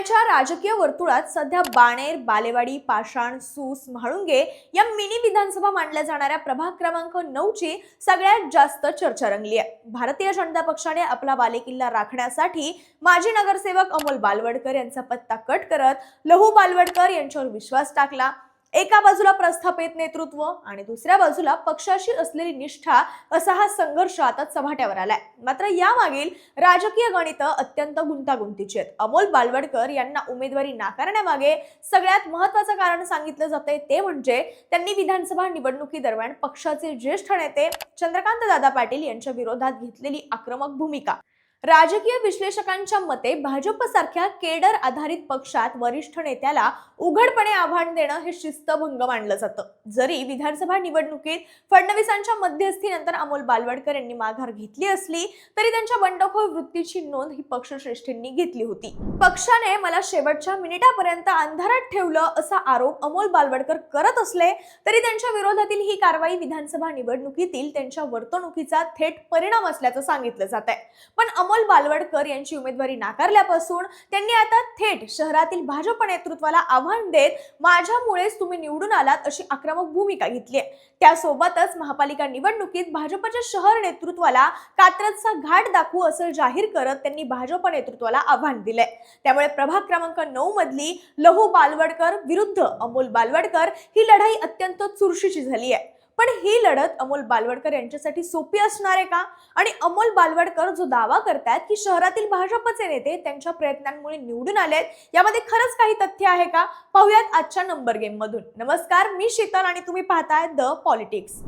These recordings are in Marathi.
पुण्याच्या राजकीय वर्तुळात सध्या बाणेर बालेवाडी पाषाण सूस म्हाळुंगे या मिनी विधानसभा मांडल्या जाणाऱ्या प्रभाग क्रमांक नऊची सगळ्यात जास्त चर्चा रंगली आहे. भारतीय जनता पक्षाने आपला बालेकिल्ला राखण्यासाठी माजी नगरसेवक अमोल बालवडकर यांचा पत्ता कट करत लहू बालवडकर यांच्यावर विश्वास टाकला. एका बाजूला प्रस्थापित नेतृत्व आणि दुसऱ्या बाजूला पक्षाशी असलेली निष्ठा असा हा संघर्ष आता चव्हाट्यावर आलाय. मात्र यामागील राजकीय गणित अत्यंत गुंतागुंतीची आहेत. अमोल बालवडकर यांना उमेदवारी नाकारण्यामागे सगळ्यात महत्वाचं कारण सांगितलं जातंय ते म्हणजे त्यांनी विधानसभा निवडणुकीदरम्यान पक्षाचे ज्येष्ठ नेते चंद्रकांत दादा पाटील यांच्या विरोधात घेतलेली आक्रमक भूमिका. राजकीय विश्लेषकांच्या मते भाजप सारख्या केडर आधारित पक्षात वरिष्ठ नेत्याला उघडपणे आव्हान देणं हे शिस्तभंग मानलं जातं. जरी विधानसभा निवडणुकीत फडणवीसांच्या मध्यस्थीनंतर अमोल बालवडकर यांनी माघार घेतली असली तरी त्यांच्या बंडखोर वृत्तीची नोंद ही पक्षश्रेष्ठींनी घेतली होती. पक्षाने मला शेवटच्या मिनिटापर्यंत अंधारात ठेवलं असा आरोप अमोल बालवडकर करत असले तरी त्यांच्या विरोधातील ही कारवाई विधानसभा निवडणुकीतील त्यांच्या वर्तणुकीचा थेट परिणाम असल्याचं सांगितलं जात आहे पण अमोल बालवडकर यांची उमेदवारी नाकारल्यापासून त्यांनी आता थेट शहरातील भाजप नेतृत्वाला आव्हान देत माझ्यामुळेच तुम्ही निवडून आलात अशी आक्रमक भूमिका घेतली आहे. त्यासोबतच महापालिका निवडणुकीत भाजपच्या शहर नेतृत्वाला कात्रजचा घाट दाखवू असं जाहीर करत त्यांनी भाजप नेतृत्वाला आव्हान दिलंय. त्यामुळे प्रभाग क्रमांक नऊ मधली लहू बालवडकर विरुद्ध अमोल बालवडकर ही लढाई अत्यंत चुरशीची झाली आहे. पण ही लढत अमोल बालवडकर यांच्यासाठी सोपी असणार आहे का? आणि अमोल बालवडकर जो दावा करतायत की शहरातील भाजपचे नेते त्यांच्या प्रयत्नांमुळे निवडून आलेत यामध्ये खरंच काही तथ्य आहे का? पाहुयात आजच्या नंबर गेम मधून. नमस्कार मी शीतल आणि तुम्ही पाहताय द पॉलिटिक्स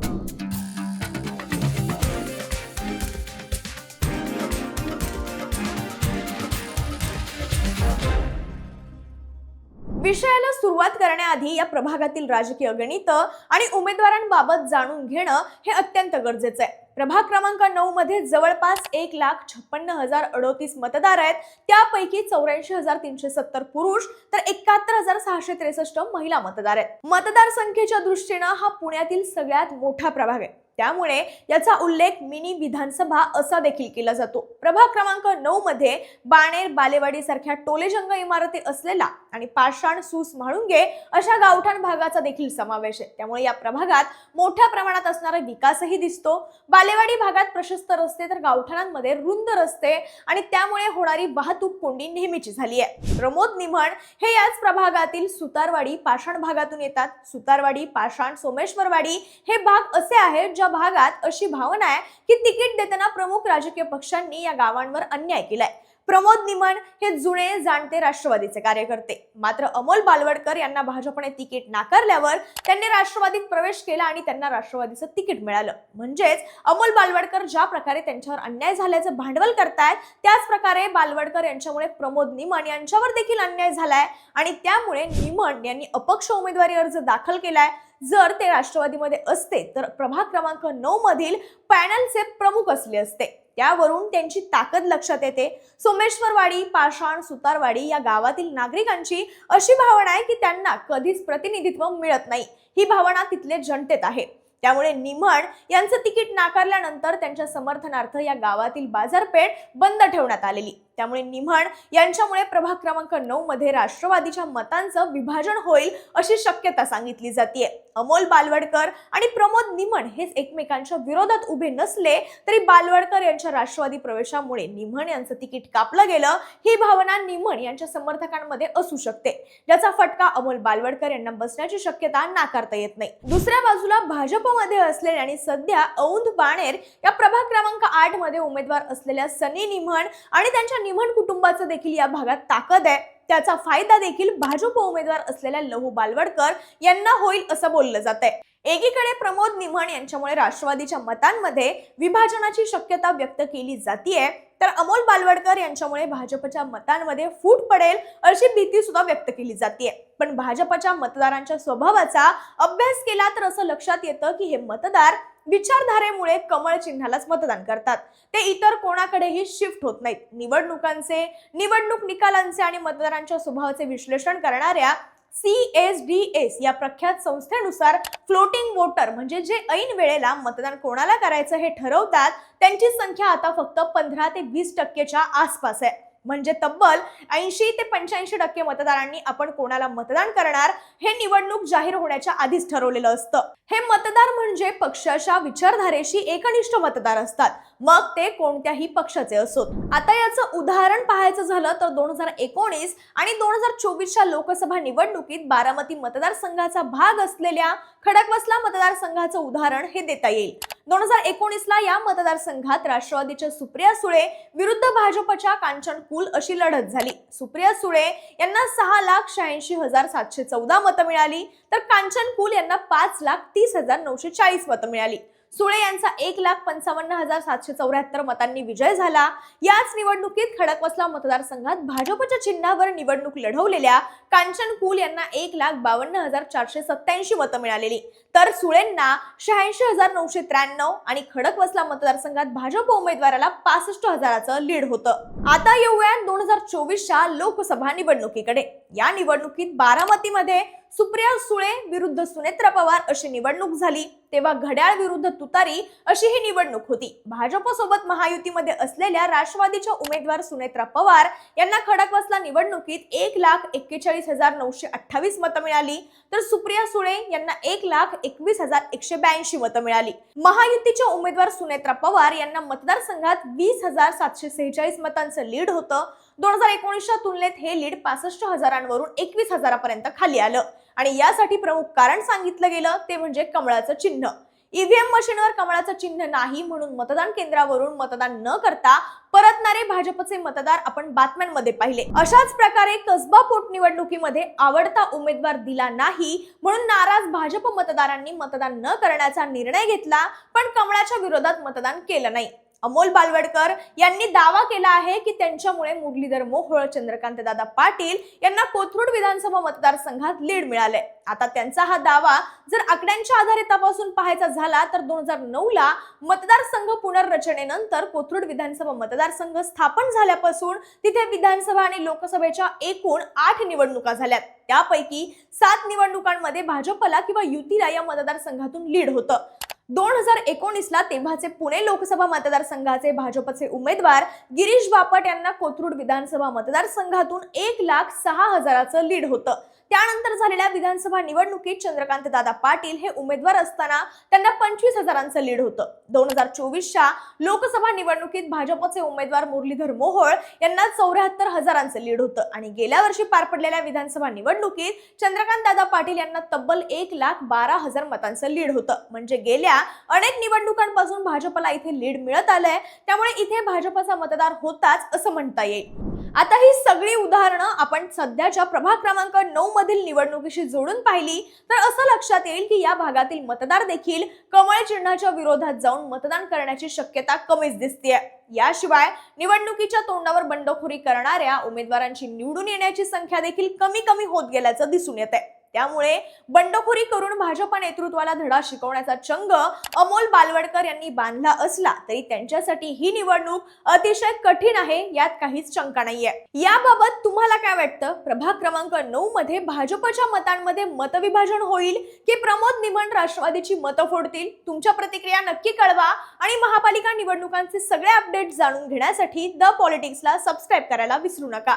विषयाला सुरुवात करण्याआधी या प्रभागातील राजकीय गणित आणि उमेदवारांबाबत जाणून घेणं हे अत्यंत गरजेचं आहे. प्रभाग क्रमांक नऊ मध्ये जवळपास एक लाख छप्पन्न हजार अडोतीस मतदार आहेत. त्यापैकी चौऱ्याऐंशी हजार तीनशे सत्तर पुरुष तर एकाहत्तर हजार सहाशे त्रेसष्ट महिला मतदार आहेत. मतदार संख्येच्या दृष्टीनं हा पुण्यातील सगळ्यात मोठा प्रभाग आहे. त्यामुळे याचा उल्लेख मिनी विधानसभा असा देखील केला जातो. प्रभाग क्रमांक नऊ मध्ये बाणेर बालेवाडी सारख्या टोलेजंग इमारती असलेला आणि पाषाण सूस म्हाळुंगे अशा गावठाण भागाचा देखील समावेश आहे. त्यामुळे या प्रभागात मोठ्या प्रमाणात असणारा विकासही दिसतो. बालेवाडी भागात प्रशस्त रस्ते तर गावठाणांमध्ये रुंद रस्ते आणि त्यामुळे होणारी वाहतूक कोंडी नेहमीची झाली आहे. प्रमोद निमण हे याच प्रभागातील सुतारवाडी पाषाण भागातून येतात. सुतारवाडी पाषाण सोमेश्वरवाडी हे भाग असे आहेत ज्या भागात अशी भावना आहे की तिकीट देताना प्रमुख राजकीय पक्षांनी या गावांवर अन्याय केलाय. प्रमोद निमण हे जुने जाणते राष्ट्रवादीचे कार्यकर्ते. मात्र अमोल बालवडकर यांना भाजपने तिकीट नाकारल्यावर त्यांनी राष्ट्रवादीत प्रवेश केला आणि त्यांना राष्ट्रवादीचं तिकीट मिळालं. म्हणजेच अमोल बालवडकर ज्या प्रकारे त्यांच्यावर अन्याय झाल्याचं भांडवल करतायत त्याच प्रकारे बालवडकर यांच्यामुळे प्रमोद निमण यांच्यावर देखील अन्याय झालाय आणि त्यामुळे निमण यांनी अपक्ष उमेदवारी अर्ज दाखल केलाय. जर ते राष्ट्रवादीमध्ये असते तर प्रभाग क्रमांक नऊ मधील पॅनलचे प्रमुख असले असते. त्यावरून त्यांची ताकद लक्षात येते. सोमेश्वरवाडी पाषाण सुतारवाडी या गावातील नागरिकांची अशी भावना आहे की त्यांना कधीच प्रतिनिधित्व मिळत नाही. ही भावना तिथले जनतेत आहे. त्यामुळे निमण यांचं तिकीट नाकारल्यानंतर त्यांच्या समर्थनार्थ या गावातील बाजारपेठ बंद ठेवण्यात आलेली. त्यामुळे निमण यांच्यामुळे प्रभाग क्रमांक नऊ मध्ये राष्ट्रवादीच्या मतांचं विभाजन होईल अशी शक्यता सांगितली जाते अमोल बालवडकर आणि प्रमोद निमण हेच एकमेकांच्या विरोधात उभे नसले तरी बालवडकर यांच्या राष्ट्रवादी प्रवेशामुळे निमण यांचं तिकीट कापलं गेलं ही भावना निमण यांच्या समर्थकांमध्ये असू शकते. ज्याचा फटका अमोल बालवडकर यांना बसण्याची शक्यता नाकारता येत नाही. दुसऱ्या बाजूला भाजपमध्ये असलेले आणि सध्या औंध बाणेर या प्रभाग क्रमांक आठमध्ये उमेदवार असलेल्या सनी निमण आणि त्यांच्या निमण कुटुंबाचं देखील या भागात ताकद आहे. त्याचा फायदा देखील भाजप उमेदवार असलेल्या लहू बालवडकर यांना होईल असं बोललं जात आहे एकीकडे प्रमोद निमण यांच्यामुळे राष्ट्रवादीच्या मतांमध्ये विभाजनाची शक्यता व्यक्त केली जातीये तर अमोल बालवडकर यांच्यामुळे भाजपच्या मतांमध्ये फूट पडेल अशी भीती सुद्धा व्यक्त केली जाते पण भाजपच्या मतदारांच्या स्वभावाचा अभ्यास केला तर असं लक्षात येतं की हे मतदार विचारधारेमुळे कमळ चिन्हालाच मतदान करतात. ते इतर कोणाकडेही शिफ्ट होत नाहीत. निवडणुकांचे निवडणूक निकालांचे आणि मतदारांच्या स्वभावाचे विश्लेषण करणाऱ्या सी एस डी एस या प्रख्यात संस्थेनुसार फ्लोटिंग वोटर म्हणजे जे ऐन वेळेला मतदान कोणाला करायचं हे ठरवतात त्यांची संख्या आता फक्त पंधरा ते वीस टक्केच्या आसपास आहे. म्हणजे तब्बल ऐंशी ते पंच्याऐंशी टक्के मतदारांनी आपण कोणाला मतदान करणार हे निवडणूक जाहीर होण्याच्या आधीच ठरवलेलं असतं. हे मतदार म्हणजे पक्षाच्या विचारधारेशी एकनिष्ठ मतदार असतात. मग ते कोणत्याही पक्षाचे असोत. आता याचं उदाहरण पाहायचं झालं तर दोन हजार एकोणीस आणि दोन हजार चोवीसच्या लोकसभा निवडणुकीत बारामती मतदारसंघाचा भाग असलेल्या खडकवासला मतदारसंघाचं उदाहरण हे देता येईल. दोन हजार एकोणीसला या मतदारसंघात राष्ट्रवादीच्या सुप्रिया सुळे विरुद्ध भाजपच्या कांचन कुल अशी लढत झाली. सुप्रिया सुळे यांना सहा लाख शहाऐंशी हजार सातशे चौदा मतं मिळाली तर कांचन कुल यांना पाच लाख तीस हजार नऊशे चाळीस मतं मिळाली. सुळे यांचा एक लाख पंचावन्न हजार सातशे चौऱ्याहत्तर मतांनी विजय झाला. याच निवडणुकीत खडकवासला मतदारसंघात भाजपच्या चिन्हावर निवडणूक लढवलेल्या कांचन कुल यांना एक लाख बावन्न हजार चारशे सत्याऐंशी मतं मिळालेली. तर सुळेंना शहाऐंशी हजार नऊशे त्र्याण्णव आणि खडकवासला मतदारसंघात भाजप उमेदवाराला पासष्ट हजाराचं लीड होतं. आता येऊया दोन हजार चोवीसच्या लोकसभा निवडणुकीकडे. या निवडणुकीत बारामतीमध्ये सुप्रिया सुळे विरुद्ध सुनेत्रा पवार अशी निवडणूक झाली. तेव्हा घड्याळ विरुद्ध तुतारी अशी ही निवडणूक होती. भाजपसोबत महायुतीमध्ये असलेल्या राष्ट्रवादीच्या उमेदवार सुनेत्रा पवार यांना खडकवासला निवडणुकीत एक लाख एक्केचाळीस हजार नऊशे अठ्ठावीस मतं मिळाली. तर सुप्रिया सुळे यांना एक लाख एकवीस हजार एकशे ब्याऐंशी मतं मिळाली. महायुतीच्या उमेदवार सुनेत्रा पवार यांना मतदारसंघात वीस हजार सातशे सेहेचाळीस मतांचं लीड होतं. दोन हजार एकोणीसच्या तुलनेत हे लीड पासष्ट हजारांवरून एकवीस हजारापर्यंत खाली आलं. आणि यासाठी प्रमुख कारण सांगितलं गेलं ते म्हणजे कमळाचं चिन्ह. ईव्हीएम मशीनवर कमळाचं चिन्ह नाही म्हणून मतदान केंद्रावरून मतदान न करता परतणारे भाजपचे मतदार आपण बातम्यांमध्ये पाहिले. अशाच प्रकारे कसबा पोटनिवडणुकीमध्ये आवडता उमेदवार दिला नाही म्हणून नाराज भाजप मतदारांनी मतदान न करण्याचा निर्णय घेतला पण कमळाच्या विरोधात मतदान केलं नाही. अमोल बालवडकर यांनी दावा केला आहे की त्यांच्यामुळे मुरलीधर मोहोळ चंद्रकांत दादा पाटील यांना कोथरूड विधानसभा मतदारसंघात लीड मिळाले आता त्यांचा हा दावा जर आकड्यांच्या आधारे तपासून पाहायचा झाला तर दोन हजार नऊ ला मतदारसंघ पुनर्रचनेनंतर कोथरूड विधानसभा मतदारसंघ स्थापन झाल्यापासून तिथे विधानसभा आणि लोकसभेच्या एकूण आठ निवडणुका झाल्यात. त्यापैकी सात निवडणुकांमध्ये भाजपला किंवा युतीला या मतदारसंघातून लीड होतं. दोन हजार एकोणीसला तेव्हाचे पुणे लोकसभा मतदारसंघाचे भाजपचे उमेदवार गिरीश बापट यांना कोथरूड विधानसभा मतदारसंघातून एक लाख सहा हजाराचं लीड होतं. त्यानंतर झालेल्या विधानसभा निवडणुकीत चंद्रकांत दादा पाटील हे उमेदवार असताना त्यांना पंचवीस हजारांचं लीड होतं. दोन हजार चोवीसच्या लोकसभा निवडणुकीत भाजपचे उमेदवार मुरलीधर मोहोळ यांना चौऱ्याहत्तर हजारांचं लीड होतं. आणि गेल्या वर्षी पार पडलेल्या विधानसभा निवडणुकीत चंद्रकांत दादा पाटील यांना तब्बल एक लाख बारा हजार मतांचं लीड होतं. म्हणजे गेल्या अनेक निवडणुकांपासून भाजपला इथे लीड मिळत आलंय. त्यामुळे इथे भाजपचा मतदार होताच असं म्हणता येईल. आता ही सगळी उदाहरणं आपण सध्याच्या प्रभाग क्रमांक नऊ मधील निवडणुकीशी जोडून पाहिली. तर असं लक्षात येईल की या भागातील मतदार देखील कमळ चिन्हाच्या विरोधात जाऊन मतदान करण्याची शक्यता कमीच दिसतेय. याशिवाय निवडणुकीच्या तोंडावर बंडखोरी करणाऱ्या उमेदवारांची निवडून येण्याची संख्या देखील कमी कमी होत गेल्याचं दिसून येत आहे त्यामुळे बंडखोरी करून भाजपा नेतृत्वाला धडा शिकवण्याचा चंग अमोल बालवडकर यांनी बांधला असला तरी त्यांच्यासाठी ही निवडणूक अतिशय कठीण आहे यात काहीच शंका नाहीये. याबाबत तुम्हाला काय वाटतं? प्रभाग क्रमांक नऊ मध्ये भाजपच्या मतांमध्ये मतविभाजन होईल की प्रमोद निमण राष्ट्रवादीची मतं फोडतील? तुमच्या प्रतिक्रिया नक्की कळवा आणि महापालिका निवडणुकांचे सगळे अपडेट जाणून घेण्यासाठी द पॉलिटिक्सला सबस्क्राईब करायला विसरू नका.